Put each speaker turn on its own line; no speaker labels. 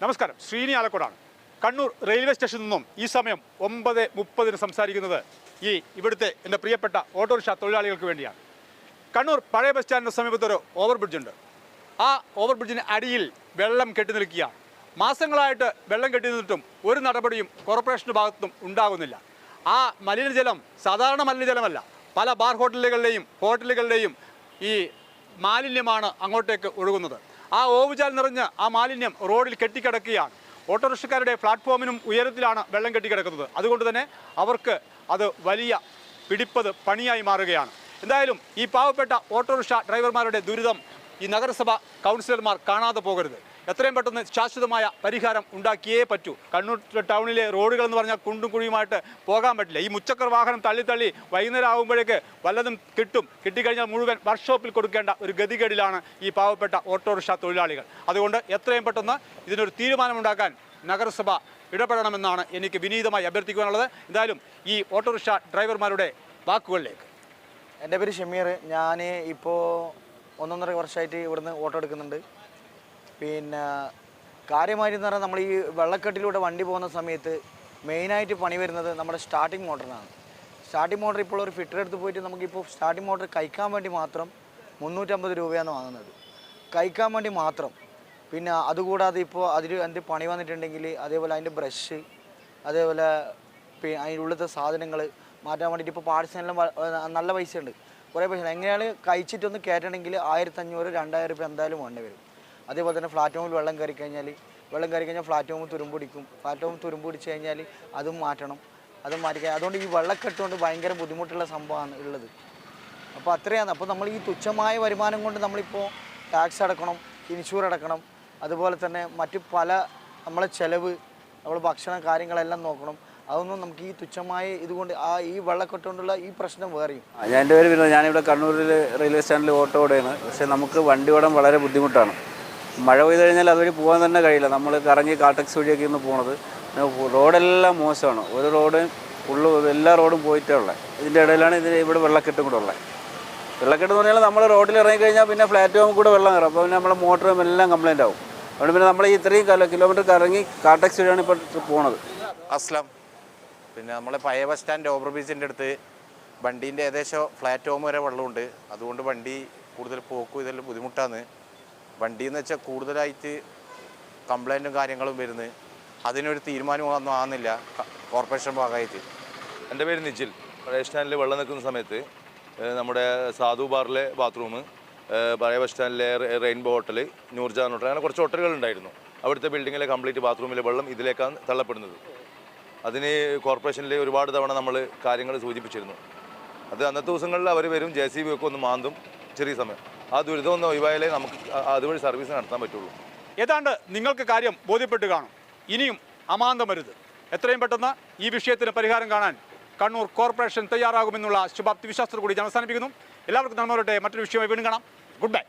നമസ്കാരം. ശ്രീനി ആലക്കോടാണ്. കണ്ണൂർ റെയിൽവേ സ്റ്റേഷനിൽ നിന്നും ഈ സമയം ഒമ്പത് മുപ്പതിന് സംസാരിക്കുന്നത് ഈ ഇവിടുത്തെ എന്റെ പ്രിയപ്പെട്ട ഓട്ടോറിക്ഷ തൊഴിലാളികൾക്ക് വേണ്ടിയാണ്. കണ്ണൂർ പഴയ ബസ് സ്റ്റാൻഡിന് സമീപത്തൊരു ഓവർ ബ്രിഡ്ജുണ്ട് ആ ഓവർ ബ്രിഡ്ജിന് അടിയിൽ വെള്ളം കെട്ടി നിൽക്കുകയാണ്. മാസങ്ങളായിട്ട് വെള്ളം കെട്ടി നിന്നിട്ടും ഒരു നടപടിയും കോർപ്പറേഷന്റെ ഭാഗത്തും ഉണ്ടാകുന്നില്ല. ആ മലിനജലം സാധാരണ മലിനജലമല്ല പല ബാർ ഹോട്ടലുകളുടെയും ഹോട്ടലുകളുടെയും ഈ മാലിന്യമാണ് അങ്ങോട്ടേക്ക് ഒഴുകുന്നത്. ആ ഓവുചാൽ നിറഞ്ഞ് ആ മാലിന്യം റോഡിൽ കെട്ടിക്കിടക്കുകയാണ്. ഓട്ടോറിക്ഷക്കാരുടെ പ്ലാറ്റ്ഫോമിനും ഉയരത്തിലാണ് വെള്ളം കെട്ടിക്കിടക്കുന്നത്. അതുകൊണ്ട് തന്നെ അവർക്ക് അത് വലിയ പിടിപ്പത് പണിയായി മാറുകയാണ്. എന്തായാലും ഈ പാവപ്പെട്ട ഓട്ടോറിക്ഷ ഡ്രൈവർമാരുടെ ദുരിതം ഈ നഗരസഭ കൗൺസിലർമാർ കാണാതെ പോകരുത്. എത്രയും പെട്ടെന്ന് ശാശ്വതമായ പരിഹാരം ഉണ്ടാക്കിയേ പറ്റൂ. കണ്ണൂർ ടൗണിലെ റോഡുകൾ എന്ന് പറഞ്ഞാൽ കുണ്ടും കുഴിയുമായിട്ട് പോകാൻ പറ്റില്ല. ഈ മുച്ചക്കർ വാഹനം തള്ളി തള്ളി വൈകുന്നേരം ആകുമ്പോഴേക്ക് വല്ലതും കിട്ടും. കിട്ടിക്കഴിഞ്ഞാൽ മുഴുവൻ വർക്ക്ഷോപ്പിൽ കൊടുക്കേണ്ട ഒരു ഗതികേടിലാണ് ഈ പാവപ്പെട്ട ഓട്ടോറിക്ഷ തൊഴിലാളികൾ. അതുകൊണ്ട് എത്രയും പെട്ടെന്ന് ഇതിനൊരു തീരുമാനമുണ്ടാക്കാൻ നഗരസഭ ഇടപെടണമെന്നാണ് എനിക്ക് വിനീതമായി അഭ്യർത്ഥിക്കുവാനുള്ളത് എന്തായാലും ഈ ഓട്ടോറിക്ഷ ഡ്രൈവർമാരുടെ വാക്കുകളിലേക്ക്.
എന്റെ പേര് ഷമീർ. ഞാൻ ഇപ്പോൾ ഒന്നൊന്നര വർഷമായിട്ട് ഇവിടുന്ന് ഓട്ടോ എടുക്കുന്നുണ്ട്. പിന്നെ കാര്യമായിട്ട് പറഞ്ഞാൽ നമ്മൾ ഈ വെള്ളക്കെട്ടിലൂടെ വണ്ടി പോകുന്ന സമയത്ത് മെയിനായിട്ട് പണി വരുന്നത് നമ്മുടെ സ്റ്റാർട്ടിംഗ് മോട്ടറിനാണ് സ്റ്റാർട്ടിംഗ് മോട്ടർ ഇപ്പോൾ ഒരു ഫിറ്റർ എടുത്ത് പോയിട്ട് നമുക്കിപ്പോൾ സ്റ്റാർട്ടിംഗ് മോട്ടർ കഴിക്കാൻ വേണ്ടി മാത്രം മുന്നൂറ്റമ്പത് രൂപയാണ് വാങ്ങുന്നത്. കഴിക്കാൻ വേണ്ടി മാത്രം. പിന്നെ അതുകൂടാതെ ഇപ്പോൾ അതിൽ എന്ത് പണി വന്നിട്ടുണ്ടെങ്കിൽ അതേപോലെ അതിന്റെ ബ്രഷ് അതേപോലെ പിന്നെ അതിന്റെ ഉള്ളിലത്തെ സാധനങ്ങൾ മാറ്റാൻ വേണ്ടിയിട്ട് ഇപ്പോൾ പാർട്സിനെല്ലാം നല്ല പൈസ ഉണ്ട് കുറേ പൈസ എങ്ങനെയാണ് കഴിച്ചിട്ടൊന്ന് കയറ്റണമെങ്കിൽ ആയിരത്തഞ്ഞൂറ് രണ്ടായിരം രൂപ എന്തായാലും വേണ്ടി വരും. അതേപോലെ തന്നെ പ്ലാറ്റ്ഫോമിൽ വെള്ളം കയറി കഴിഞ്ഞാൽ വെള്ളം കയറി കഴിഞ്ഞാൽ പ്ലാറ്റ്ഫോം തുരുമ്പൊടിക്കും പ്ലാറ്റ്ഫോം തുരുമ്പൊടിച്ച് കഴിഞ്ഞാൽ അതും മാറ്റണം. അതും മാറ്റി അതുകൊണ്ട് ഈ വെള്ളക്കെട്ട് കൊണ്ട് ഭയങ്കര ബുദ്ധിമുട്ടുള്ള സംഭവമാണ് ഉള്ളത്. അപ്പോൾ അത്രയാണ്. അപ്പോൾ നമ്മൾ ഈ തുച്ഛമായ വരുമാനം കൊണ്ട് നമ്മളിപ്പോൾ ടാക്സ് അടക്കണം ഇൻഷൂർ അടക്കണം. അതുപോലെ തന്നെ മറ്റ് പല നമ്മളെ ചിലവ് നമ്മൾ ഭക്ഷണം കാര്യങ്ങളെല്ലാം നോക്കണം. അതൊന്നും നമുക്ക് ഈ തുച്ഛമായ ഇതുകൊണ്ട് ആ ഈ വെള്ളക്കെട്ട് കൊണ്ടുള്ള ഈ പ്രശ്നം വേറെയും.
ഞാൻ എന്റെ പേര് പിന്നെ ഞാനിവിടെ കണ്ണൂരിൽ റെയിൽവേ സ്റ്റാൻഡിൽ ഓട്ടോ ഓടുകയാണ്. പക്ഷേ നമുക്ക് വണ്ടി ഓടാൻ വളരെ ബുദ്ധിമുട്ടാണ്. മഴ പെയ്ത് കഴിഞ്ഞാൽ അതുവഴി പോകാൻ തന്നെ കഴിയില്ല. നമ്മൾ കറങ്ങി കാട്ടക്സ് വഴിയൊക്കെ ഇന്ന് പോണത്. റോഡെല്ലാം മോശമാണ്. ഒരു റോഡ് ഫുള്ള് എല്ലാ റോഡും പോയിട്ടേ ഉള്ളത് ഇതിന്റെ ഇടയിലാണ് ഇതിന് ഇവിടെ വെള്ളക്കെട്ടും കൂടെ ഉള്ളത് വെള്ളക്കെട്ട് എന്ന് പറഞ്ഞാൽ നമ്മൾ റോഡിൽ ഇറങ്ങി കഴിഞ്ഞാൽ പിന്നെ പ്ലാറ്റ്ഫോമിൽ കൂടെ വെള്ളം കയറും. അപ്പോൾ പിന്നെ നമ്മുടെ മോട്ടറും എല്ലാം കംപ്ലൈന്റ് ആവും. അതുകൊണ്ട് പിന്നെ നമ്മൾ ഇത്രയും കിലോ കിലോമീറ്റർ കറങ്ങി കാട്ടക്സ് വഴിയാണ് ഇപ്പോൾ പോണത്.
അസ്ലം. പിന്നെ നമ്മളെ പഴയ ബസ് സ്റ്റാൻഡ് ഓവർ ബ്രിഡ്ജിന്റെ അടുത്ത് വണ്ടീന്റെ ഏകദേശം പ്ലാറ്റ്ഫോം വരെ വെള്ളമുണ്ട്. അതുകൊണ്ട് വണ്ടി കൂടുതൽ പോക്കും ഇതെല്ലാം ബുദ്ധിമുട്ടാണ്. വണ്ടി എന്ന് വെച്ചാൽ കൂടുതലായിട്ട് കംപ്ലൈന്റും കാര്യങ്ങളും വരുന്നത്. അതിനൊരു തീരുമാനമൊന്നും ആകുന്നില്ല കോർപ്പറേഷൻ ഭാഗമായിട്ട്.
എന്റെ പേര് നിജിൽ പഴയ സ്റ്റാൻഡിൽ വെള്ളം നിൽക്കുന്ന സമയത്ത് നമ്മുടെ സാധു ബാറിലെ ബാത്റൂം പഴയ ബസ് സ്റ്റാൻഡിലെ റെയിൻബോ ഹോട്ടൽ നൂർജാൻ ഹോട്ടൽ അങ്ങനെ കുറച്ച് ഹോട്ടലുകൾ ഉണ്ടായിരുന്നു. അവിടുത്തെ ബിൽഡിങ്ങിലെ കംപ്ലീറ്റ് ബാത്റൂമിലെ വെള്ളം ഇതിലേക്കാണ് തള്ളപ്പെടുന്നത്. അതിന് കോർപ്പറേഷനിൽ ഒരുപാട് തവണ നമ്മൾ കാര്യങ്ങൾ സൂചിപ്പിച്ചിരുന്നു. അത് അന്നത്തെ ദിവസങ്ങളിൽ അവർ വരും ജെ സി ബി ഒക്കെ ഒന്ന് മാന്തും ചെറിയ സമയം. ആ ദുരിതം ഒന്ന് ഒഴിവായാലേ നമുക്ക് അതുവഴി സർവീസ് നടത്താൻ പറ്റുള്ളൂ.
ഏതാണ്ട് നിങ്ങൾക്ക് കാര്യം ബോധ്യപ്പെട്ട് കാണും. ഇനിയും അമാന്തം വരുത് എത്രയും പെട്ടെന്ന് ഈ വിഷയത്തിന് പരിഹാരം കാണാൻ കണ്ണൂർ കോർപ്പറേഷൻ തയ്യാറാകുമെന്നുള്ള ശുഭാപ്തി വിശ്വാസത്തോടു കൂടി ഞാൻ അവസാനിപ്പിക്കുന്നു. എല്ലാവർക്കും നന്മ മറ്റൊരു വിഷയമായി വീണ്ടും കാണാം. Good bye.